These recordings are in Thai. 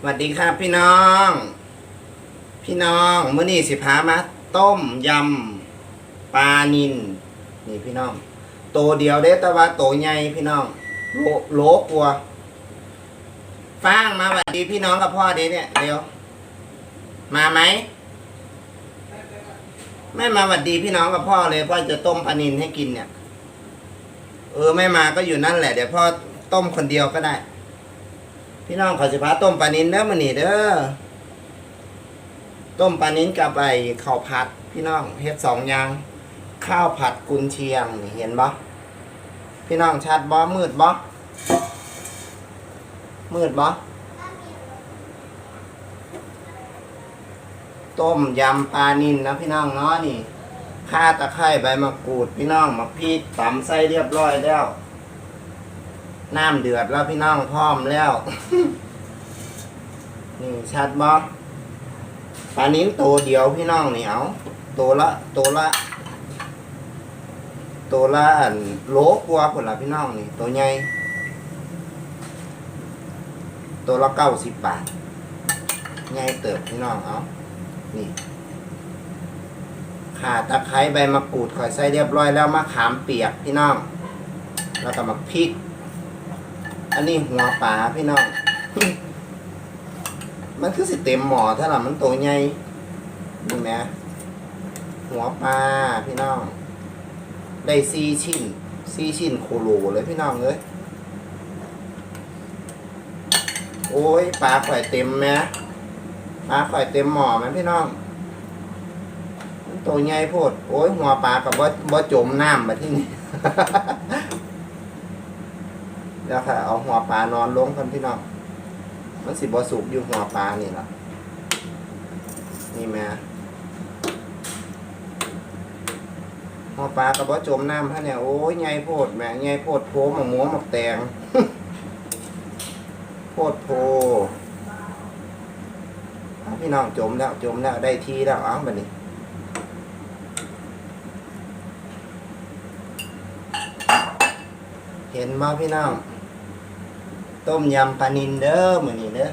สวัสดีครับพี่น้อง พี่น้องเมื้อนี้สิพามาต้มยำปลานินนี่พี่น้องโตเดียวเด้แต่ว่าโตใหญ่พี่น้องโลโลกลัวฟางมาสวัสดีพี่น้องกับพ่อเด้เนี่ยเดี๋ยวมาไหมไม่มาสวัสดีพี่น้องกับพ่อเลยพ่อจะต้มปลานินให้กินเนี่ย เออไม่มาก็อยู่นั่นแหละเดี๋ยวพ่อต้มคนเดียวก็ได้ พี่น้องขอสิพาต้มปลานินเด้อมันนี่เด้อต้มปลานินกับไอข้าวผัด พี่น้องเฮ็ดสองอย่างข้าวผัดกุนเชียงนี่เห็นบ่พี่น้องชัดบ่มืดบ่มืดบ่ต้มยำปลานินนะพี่น้องเนาะนี่ข่าตะไคร้ใบมะกรูด พี่น้องมะพริกตำใส่เรียบร้อยแล้ว น้ำเดือดแล้วพี่น้องพร้อมแล้ว นี่ชัดบ่ปลานิ้นตัวเดียวพี่น้องเหนี่เอาตัวละตัวละตัวละอันโลกว่าผลละพี่น้องนี่ ตัวใหญ่ตัวละเก้าสิบบาทใหญ่เติบพี่น้องเอานี่ข่าตะไคร้ใบมะกรูดข่อยใส่เรียบร้อยแล้วมะขามเปียกพี่น้อง แล้วก็มาพริก อันนี้หัวปลาพี่น้อง มันคือสิเต็มหมอถ้าหล่ะมันโตใหญ่นี่ไหมหัวปลาพี่น้อง ได้ซีชิ้นซีชิ้นโคโลเลยพี่น้องเอ้ยโอ้ยปลาข่อยเต็มไหมปลาข่อยเต็มหมอไหมพี่น้องมันโตใหญ่โพดโอ้ยหัวปลากับว่าว่าจมน้ำมาที่นี่ แล้วค่ะเอาหัวปลานอนลงกันพี่น้องมันสิบอสุกอยู่หัวปลานี่ล่ะนี่แม่หัวปลากับว่าจมน้ำฮะเนี่ยโอ้ยไงโพดแม่ไงโพดโพมะม้วหมกแตงโพดโพพี่น้องจมแล้วจมแล้วได้ทีแล้วเอาแบบนี้เห็นมาพี่น้อง ต้มยำปลานินเด้อมือนี้เด้อ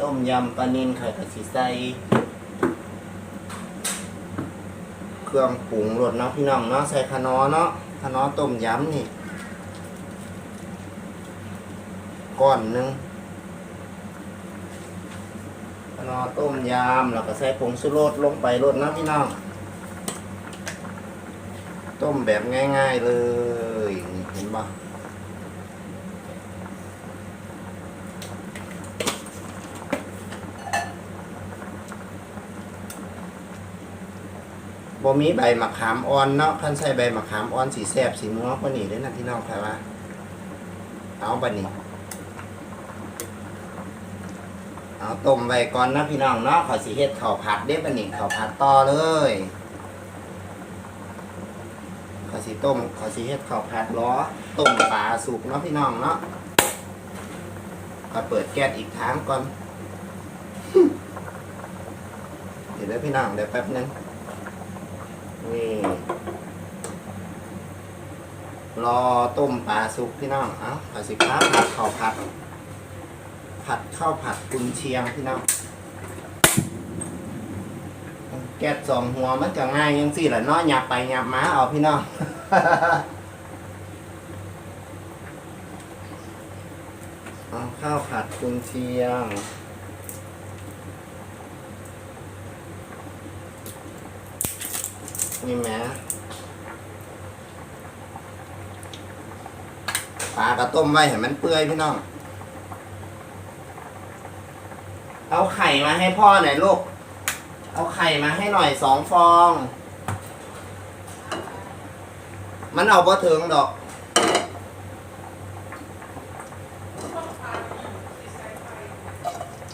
ต้มยำปลานินไข่กะสิใส่เครื่องปรุงรสเนาะพี่น้องเนาะใส่ขนอเนาะขนอต้มยำนี่ก้อนหนึ่งขนอต้มยำแล้วก็ใส่ผงสุรสลงไปรสเนาะพี่น้อง ต้มแบบง่าย ๆเลยเห็นปะบ่มีใบมะขามอ่อนเนาะพันใส่ใบมะขามอ่อนสีแซ่บสีนัวกว่านี้ด้อนะพี่น้องครับว่าเอาบัดนี้ เอาต้มไว้ก่อนนะพี่น้องเนาะขอสีเฮ็ดข้าวผัดเด้บัดนี้ข้าวผัดต่อเลย ขอสีต้มขอสีเฮ็ดข้าวผัดล้อต้มปลาสุกเนาะพี่น้องเนาะก็เปิดแก๊สอีกทางก่อนเดี๋ยวเด้พี่น้องเดี๋ยวแป๊บนึงนี่รอต้มปลาสุกพี่น้องเอ้าขอสิครับผัดข้าวผัด ผัดข้าวผัดกุนเชียงพี่น้อง แก๊สสองหัวมันก็ง่ายยังสิแหละเนาะหยับไปหยับมาเอาพี่น้องเอาข้าวผัดกุนเชียง นี่แม่ปลากระต้มไว้เห็นมันเปื่อยพี่น้อง เอาไข่มาให้พ่อหน่อยลูก เอาไข่มาให้หน่อยสองฟอง มันเอาบ่ถึงดอก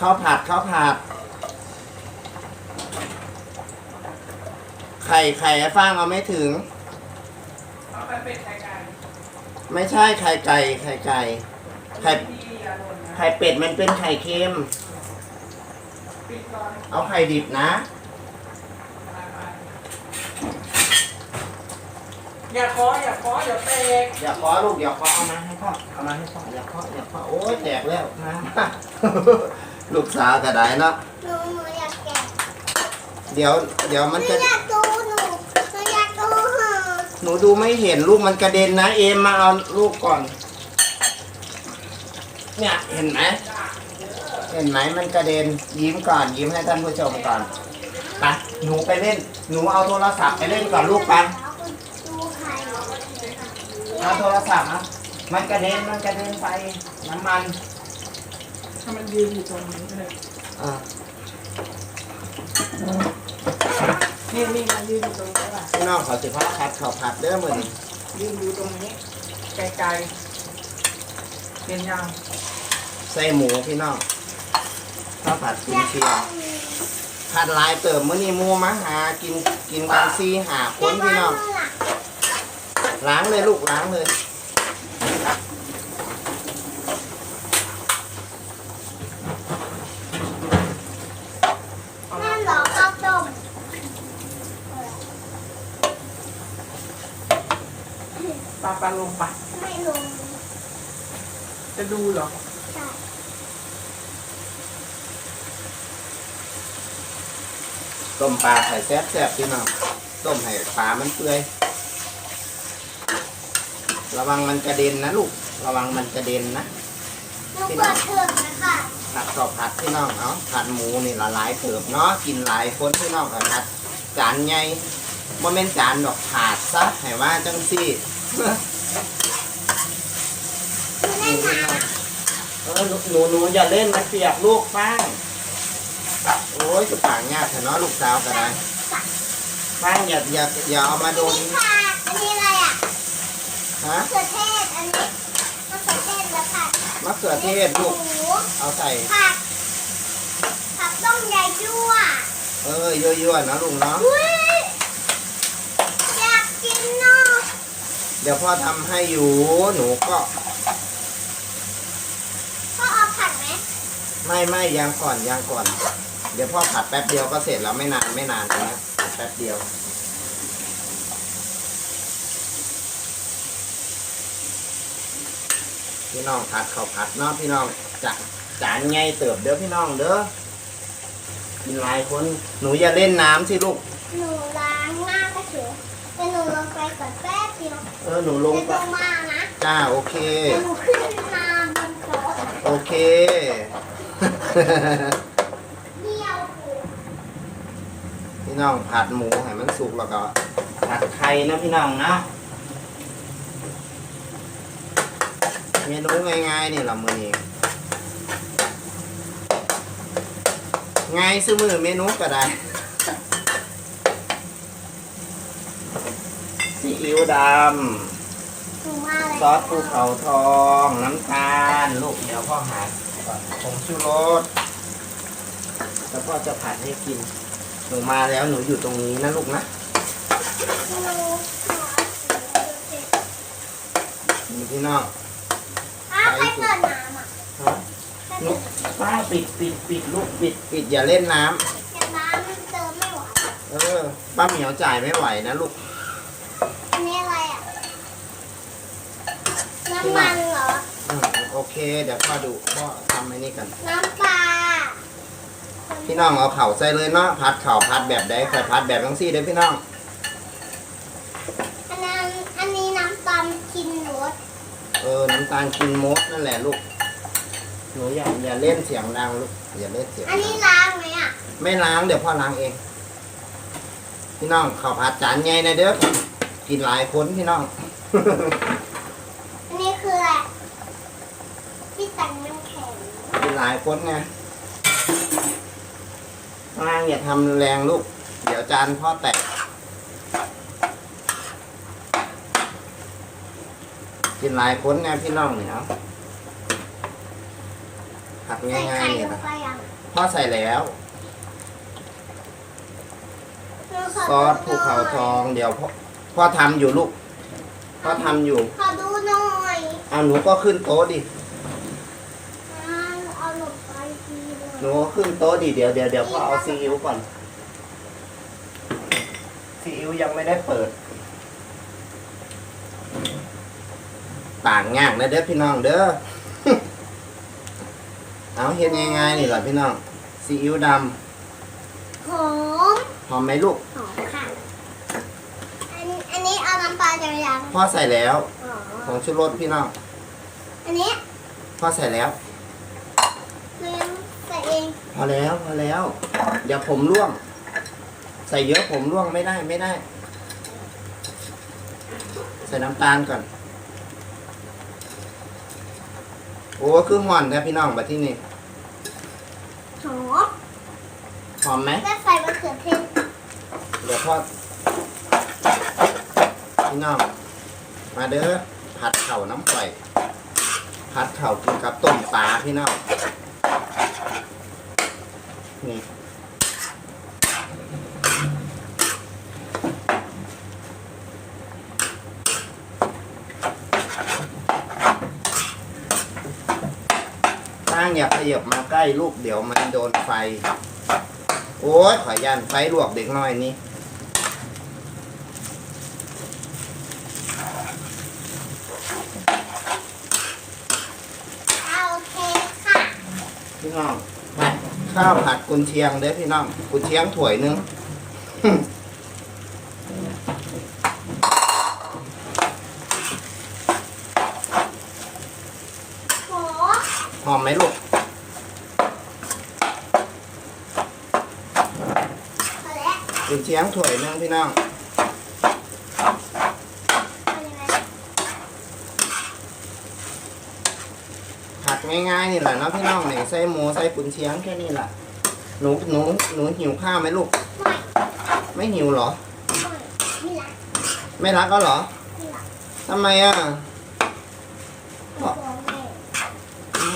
ข้าวผัดข้าวผัด ไข่ไข่ไอ้ฟางเอาไม่ถึง เอาไปเป็นไข่ไก่ไม่ใช่ไข่ไก่ไข่ไก่ไข่ ที่ยาลนนะ ไข่เป็ดมันเป็นไข่เค็มปิดก่อน เอาไข่ดิบนะไปไปอย่าขออย่าขออย่าเตกอย่าเคาะลูกอย่าเคาะเอามาให้พ่อเอามาให้พ่ออย่าเคาะอย่าเคาะโอ้ยแตกแล้วนะลูกสาวก็ได้เนาะหนูหนูอยากแกะเดี๋ยว เดี๋ยวหมันนูจะอยากดูหนูหนูอยากดูหาหนูดูไม่เห็นลูกมันกระเด็นนะ เอมมาเอาลูกก่อน เนี่ยเห็นไหมเห็นไหมมันกระเด็นยิ้มก่อนยิ้มให้ท่านผู้ชมก่อนไปหนูไปเล่น หนูเอาโทรศัพท์ไปเล่นก่อนลูกไปดูใครเอาโทรศัพท์นะมันกระเด็นมันกระเด็นไปน้ำมันถ้ามันยืนอยู่ตรงนี้เลยอ่านี่นี่มันยืนอยู่ตรงนี้แหละพี่น้องเขาสิพาผัดเขาวผัดเด้อมือนี้ยืนอยู่ตรงนี้ไกลๆเป็นยังใส่หมูพี่น้อง ข้าวผัดกุนเชียงผัดลายเติมมื้อนี้หมูมาหากินกินกันซีหาคนพี่น้องล้างเลยลูกล้างเลยแม่หลอกข้าวต้มปลาปลาลงไปไม่ลงจะดูเหรอ ใช่ ต้มปลาไข่แซ่บแซ่บพี่น้องต้มให้ปลามันเปื่อย ระวังมันกระเด็นนะลูก ระวังมันกระเด็นนะหนูเปิดเทอมนะคะผัดก็ผัดพี่น้องเอาผัดหมูนี่ละหลายเติบเนาะกินหลายคนพี่น้องก็ผัดจานใหญ่บ่แม่นจานดอกขาดซะให้ว่าจังซี่หนูเล่นน้เออหนูหนูหนูอย่าเล่นนะเปียกลูกป้าง โอ้ยจะปางยากแต่เนาะลูกสาวก็ได้ป้างอย่าอย่าอย่าเอามาโดำนนี่ค่ะอันนี้อะไรอะฮะมะเขือเทศอันนี้มะเขือเทศแล้วผัดมะเขือเทศลูกหมูเอาใส่ผัดผัดต้มยำยั่วเออยั่วๆนะลูกเนาะอุ้ยอยากกินเนาะเดี๋ยวพ่อทำให้อยู่หนูก็พ่อเอาผัดไหมไม่ไม่ยังก่อนยังก่อนเดี๋ยวพ่อผัดแป๊บเดียวก็เสร็จแล้วไม่นานไม่นานนะแป๊บเดียว พี่น้องผัดข้าวผัดเนาะพี่น้องจะจานไงเติบเด้อพี่น้องเด้อกินหลายคนหนูอย่าเล่นน้ำสิลูกหนูล้างหน้าก็เฉยแต่หนูลงไปก่อนแป๊บเดียวเออหนูลงจะไปลงมานะจ้าโอเคแต่หนูขึ้นมาบนโต๊ะโอเค เดียว พี่ น้องผัดหมูให้มันสุกแล้วก็ผัดไข่นะพี่น้องนะเมนูง่ายๆนี่ละมือนี้ง่ายซื้อมือเมนูก็ได้ซีอิ๊วดหนูมาแล้วำซอสภูเขาทอง น้ำตาล ลูกเดี๋ยวพ่อหาก่อนผงชูรสแล้วพ่อจะผัดให้กิน หนูมาแล้วหนูอยู่ตรงนี้นะลูกนะหนูหนูนี่พี่น้องอ้าวใครเปิดน้ำอะฮะใครลูเปิกดป้าปิดปิดปิดลูกปิดปิดอย่าเล่นน้ำแต่น้ำมันเติมไม่ไหวเออป้าเหมียวจ่ายไม่ไหวนะลูกอันนี้อะไรอะ น้ำมันเหรอ อืมโอเค เดี๋ยวพ่อดูพ่อทำไอ้นี่กัน น้ำปลา พี่น้องเอาเข่าใส่เลยเนาะพัดเข่าพัดแบบใดใครพัดแบบทั้งสี่เด้อพี่น้อง อันนั้นอันนี้น้ำตาลกินรสเออน้ำตาลกินมดนั่นแหละลูกหนูอย่าอย่าเล่นเสียงดังลูกอย่าเล่นเสียงอันดันี้งล้างไหมอะไม่ล้างเดี๋ยวพ่อล้างเอง พี่น้องข้าวผัดจานใหญ่นะเด้อกินหลายคนพี่น้อง อันนี้คืออะไรพี่ตังน้ำแข็งกินหลายคนไง ล้างอย่าทำแรงลูก เดี๋ยวจานพ่อแตก กินหลายคนไงพี่น้องเนี่ยเอาผัดใส่ง่ายไข่ๆเนี่ยลงนะไปยังพ่อใส่แล้วหนูขซอสภูเขาทองเดี๋ยวพ่อพ่อทำอยู่ลูก พ่อทำอยู่ ขอดูหน่อย เอาหนูก็ขึ้นโต๊ะดิ อ่าเอาหลบไปทีเลย หนูก็ขึ้นโต๊ะดิเดี๋ยวเดี๋ยวเดี๋ยวพ่อเอาซีอิ๊วก่อนซีอิ๊วยังไม่ได้เปิดปากง่างนะเด้อพี่น้องเด้อ เอาเฮ็ดง่ายๆนี่แหละพี่น้องซีอิ๊วดหอมำหอมไหมลูก หอมค่ะ อันอันนี้เอาน้ำปลาจะยังพ่อใส่แล้ว อ๋อของชูรสพี่น้อง อันนี้พ่อใส่แล้วเรียงใส่เองพอแล้วพอแล้ว เดี๋ยวผมร่วง ใส่เยอะผมร่วงไม่ได้ไม่ได้ ใส่น้ำตาลก่อน โอ้คือห่อนนะพี่น้องบัดที่นี่หอมหอมไหมแล้วใส่มะเขือเทศเดี๋ยวพ่อพี่น้องมาเด้อผัดเข่าน้ำข่อยผัดเข่ากินกับต้มปลาพี่น้อง นี่ตั้งอย่าขยับมาใกล้ลูกเดี๋ยวมันโดนไฟ โอ้ยขอยันไฟลวกเด็กน้อยนี่เอาโอเคค่ะพี่น้องไป ข้าวผัดกุนเชียงเด้อพี่น้องกุนเชียงถ้วยหนึงหอมหอมไหมลูกพอแล้วกุนเชียงถ้วยหนึงพี่น้อง เอายังไง ผัดง่ายๆนี่แหละเนาะพี่น้องเนี่ยใส่หมูใส่กุนเชียงแค่นี้แหละหนูหนูหนูหิวข้าวไหมลูก ไม่ไม่หิวเหรอไม่ไม่ละไม่รักก็เหรอไม่ละทำไมอะไม่บอกแม่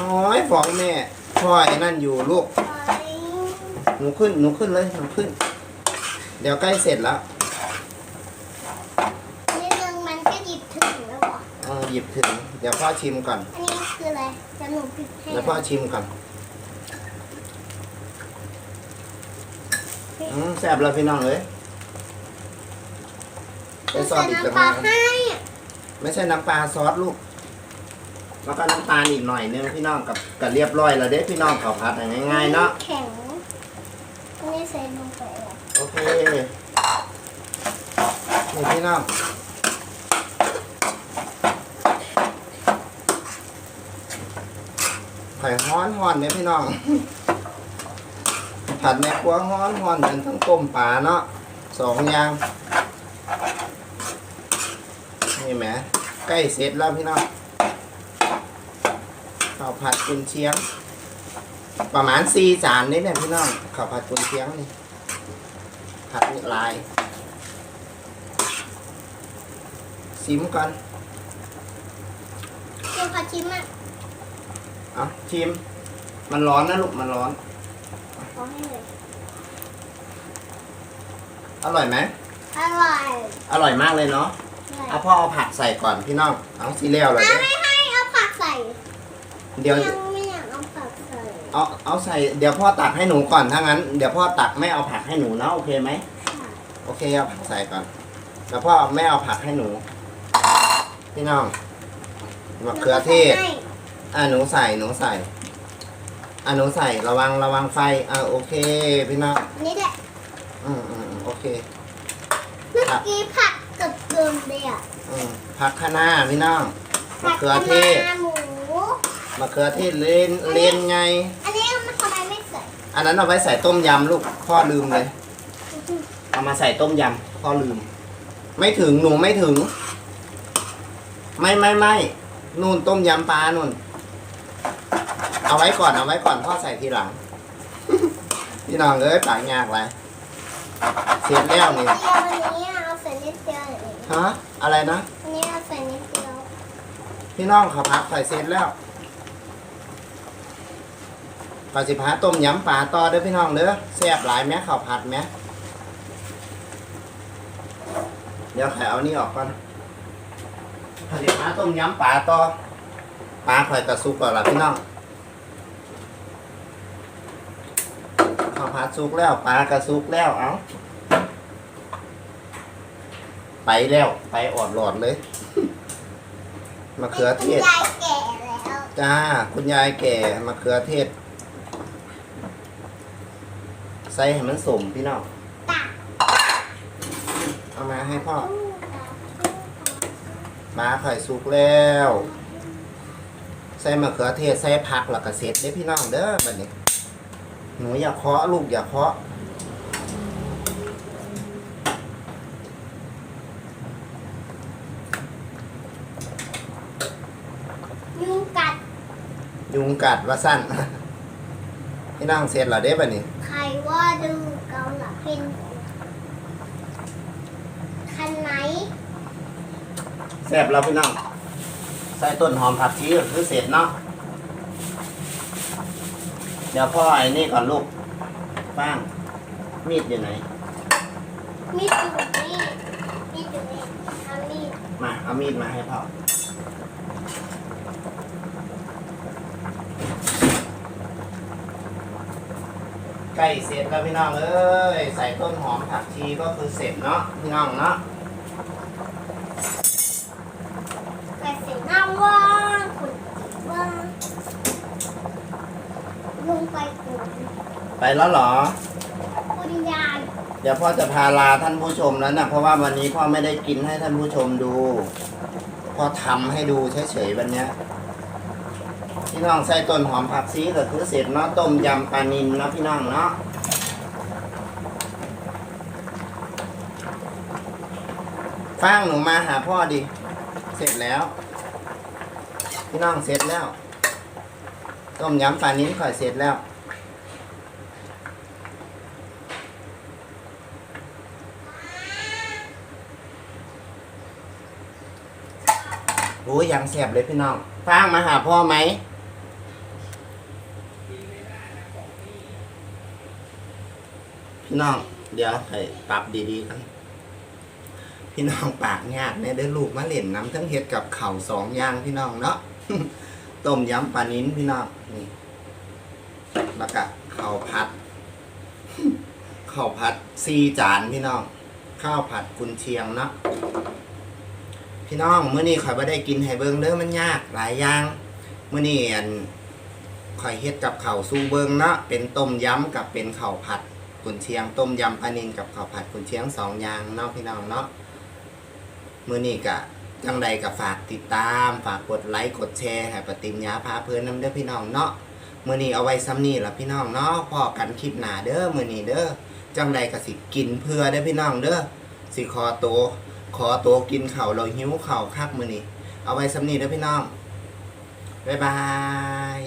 น้อยฟ้องแม่พ่อไอ้นั่นอยู่ลูกไปหนูขึ้นหนูขึ้นเลยหนูขึ้น เดี๋ยวใกล้เสร็จแล้วนิดนึงมันก็หยิบถึงแล้วเหรอเออหยิบถึง เดี๋ยวพ่อชิมก่อนอันนี้ คืออะไรจะหนูปิดให้เดี๋ยวพ่อชิมก่อนอืมแซ่บแล้วพี่น้องเลยไปซอสอีกน้ำต่างปลาหากให้ไม่ใช่น้ำปลาซอสลูก แล้วก็น้ำตาลอีกหน่อยนึงพี่น้องกับกับเรียบร้อยแล้วเด้พี่น้องเขาวผัดง่ายๆเนาะแข็งอันนี้ใส่ลงไปเลยโอเคนี่พี่น้อง ไข่ฮ้อนฮ้อนเนี่ยพี่น้อง ผัดแม่ครัวฮ้อนฮ้อนเหมือนทั้งต้มปลาเนาะสองอย่าง นี่แหมใกล้เสร็จแล้วพี่น้องข้าวผัดกุนเชียง ประมาณสี่จานนี่เนี่ยพี่น้องข้าวผัดกุนเชียงนี่ ผัดลายซิมก่อนเดี๋ยวขอชิมอะ อาชิม มันร้อนนะลูก มันร้อนขอให้เลยอร่อยไหม อร่อยอร่อยมากเลยเนาะอร่อยเอาพ่อเอาผักใส่ก่อนพี่น้อง เอาซีเรียลเลยอะเด้ไม่ให้เอาผักใส่เดี๋ยว ยังไม่อยากเอาผักใส่เอาเอาใส่ เดี๋ยวพ่อตักให้หนูก่อนถ้างั้น เดี๋ยวพ่อตักไม่เอาผักให้หนูนะโอเคไหม โอเคเอาผักใส่ก่อน แล้วพ่อไม่เอาผักให้หนู พี่น้องมะเขือเทศให้ อะหนูใส่หนูใส่อะหนูใส่ระวังระวังไฟอะโอเคพี่น้องอันนี้แหละอืมอืมอืมโอเค เมื่อกี้ผักเกือบเกินเลยอะอืมผักคะน้าพี่น้องมะเขือเทศผักคะน้าหมู มะเขือเทศเลนเลนไง อันนี้มันทำไมไม่ใส่ อันนั้นเอาไว้ใส่ต้มยำลูกพ่อลืมเลยเอามาใส่ต้มยำพ่อลืม ไม่ถึงหนูไม่ถึง ไม่ไม่ไม่นู่นต้มยำปลานู่น เอาไว้ก่อนเอาไว้ก่อนพ่อใส่ทีหลัง พี่น้องเอ้ยปากยากเลยเสร็จแล้วนี่เดียวอันนี้เอาใส่นิดเดียวเองฮะอะไรนะอันนี้เอาใส่นิดเดียวพี่น้องเขาพักใส่เสร็จแล้วปลาสิพาต้มยำปลาต่อเด้อพี่น้องเด้อแซ่บหลายแม่ข้าวผัดแม่เดี๋ยวไข่เอานี่ออกก่อนปลาสิพาต้มยำปลาต่อปลาข่อยกระซุกก่อนละพี่น้องข้าว ผัดสุกแล้วปลากระซุกแล้วเอาไปแล้วไปออดหลอดเลยมะเขือเทศ ยายแก่แล้วจ้า คุณยายแก่มะเขือเทศ ใส่ให้มันสมพี่น้องตักเอามาให้พ่อตู้ตักมาไข่สุกแล้ว ใส่มะเขือเทศ ใส่ผักแล้วก็เสร็จเด้อพี่น้องเด้อบัดนี้ หนูอย่าเคาะลูกอย่าเคาะยุงกัดยุงกัดว่าสั้นพี่น้องเสร็จแล้วเด้อบัดนี้ใครว่าดูเกาหลังเป็นคันไหนแซ่บแล้วพี่น้องใส่ต้นหอมผักชีก็คือเสร็จเนาะ เดี๋ยวพ่อไอ้นี่ก่อนลูกป้างมีดอยู่ไหน มีดอยู่นี่มีดอยู่นี่ทำมีดมาเอามีดมาให้พ่อใกล้เสร็จแล้วพี่น้องเอ้ยใส่ต้นหอมผักชีก็คือเสร็จเนาะพี่น้องเนาะ แต่เสียงน้ำว่างขุดว่างลง ไปขุดไปแล้วเหรอ คุณยายเดี๋ยวพ่อจะพาลาท่านผู้ชมแล้วนะเพราะว่าวันนี้พ่อไม่ได้กินให้ท่านผู้ชมดู พ่อทำให้ดูเฉยๆวันเนี้ยพี่น้องใส่ต้นหอมผักชีก็คือเสร็จเนาะต้มยำปลานิลเนาะพี่น้องเนาะฟางหนูมาหาพ่อดิ เสร็จแล้ว พี่น้องเสร็จแล้ว ต้มยำปลานิลข่อยเสร็จแล้วโอ้ยยังแสบเลยพี่น้องฟางมาหาพ่อไหมพี่น้อง เดี๋ยวให้ปรับดีๆกันพี่น้องปากยากเนี่ยได้ลูกมาเล่นน้ำทั้งเห็ดกับเข่าสองอย่างพี่น้องเนาะ ต้มยำปลานิ้นพี่น้องนี่แล้วก็ข้าวผัดข้าวผัดซีจานพี่น้อง ข้าวผัดกุนเชียงเนาะพี่น้องเมื่อนี้ข่อยบ่ได้กินไหเบิงเด้อมันยากหลายอย่างเมื่อนี้อันข่อยเฮ็ดกับข้าวสู้เบิงเนาะเป็นต้มยำกับเป็นข้าวผัดกุนเชียง ต้มยำปลานินกับข้าวผัดกุนเชียงสองอย่างเนาะพี่น้องเนาะเมื่อนี้กะ จังใดก็ฝากติดตาม ฝากกดไลค์กดแชร์ให้ปฏิมยาพาเพลินน้ำเด้อพี่น้องเนาะมื่อนี้เอาไว้ซ้ำนี่ละพี่น้องเนาะพอกันคลิปหน้าเด้อมื่อนี้เด้อจังใดก็สิกินเพื่อเด้อพี่น้องเด้อสิคอโตวขอตัวกินเข่าวเราหิวเข่าวคักมือนี้เอาไว้ซ้ำนีเด้อพี่น้องบ๊ายบาย